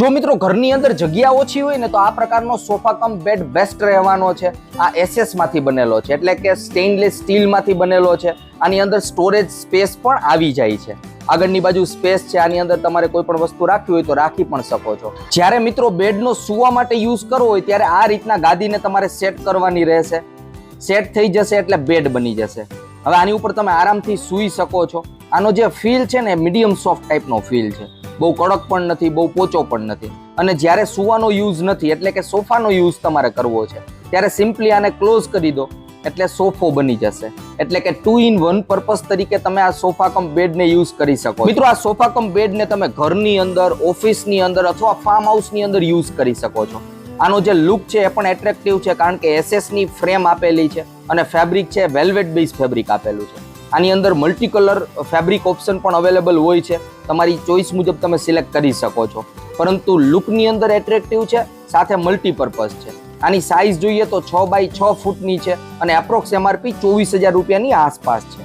જો મિત્રો ઘરની અંદર જગ્યા ઓછી હોય ને તો આ પ્રકારનો સોફા કમ બેડ બેસ્ટ રહેવાનો છે. આ એસએસમાંથી બનેલો છે, એટલે કે સ્ટેઇનલેસ સ્ટીલમાંથી બનેલો છે. આની અંદર સ્ટોરેજ સ્પેસ પણ આવી જાય છે. આગળની બાજુ સ્પેસ છે, આની અંદર તમારે કોઈ પણ વસ્તુ રાખવી હોય તો રાખી પણ શકો છો. જ્યારે મિત્રો બેડનો સુવા માટે યુઝ કરવો હોય ત્યારે આ રીતના ગાદીને તમારે સેટ કરવાની રહેશે. સેટ થઈ જશે એટલે બેડ બની જશે. હવે આની ઉપર તમે આરામથી સૂઈ શકો છો. આનો જે ફીલ છે ને મીડિયમ સોફ્ટ ટાઈપનો ફીલ છે. બહુ કડક પણ નથી, બહુ પોચો પણ નથી. અને જ્યારે સૂવાનો યુઝ નથી, એટલે કે સોફાનો યુઝ તમારે કરવો છે, ત્યારે સિમ્પલી આને ક્લોઝ કરી દો, એટલે સોફો બની જશે. એટલે કે ટુ ઇન વન પર્પઝ તરીકે તમે આ સોફા કમ બેડને યુઝ કરી શકો મિત્રો, આ સોફા કમ બેડને તમે ઘરની અંદર, ઓફિસની અંદર અથવા ફાર્મ હાઉસની અંદર યુઝ કરી શકો છો. આનો જે લુક છે એ પણ એટ્રેક્ટિવ છે, કારણ કે એસએસની ફ્રેમ આપેલી છે અને ફેબ્રિક છે વેલ્વેટ બેઝ ફેબ્રિક આપેલું છે. આની અંદર મલ્ટી કલર ફેબ્રિક ઓપ્શન પણ અવેલેબલ હોય છે. તમારી ચોઈસ મુજબ તમે સિલેક્ટ કરી શકો છો. પરંતુ લુકની અંદર એટ્રેક્ટિવ છે, સાથે મલ્ટીપર્પઝ છે. આની સાઇઝ જોઈએ તો છ બાય છ ફૂટની છે અને એપ્રોક્સ એમઆરપી ચોવીસ હજાર રૂપિયાની આસપાસ છે.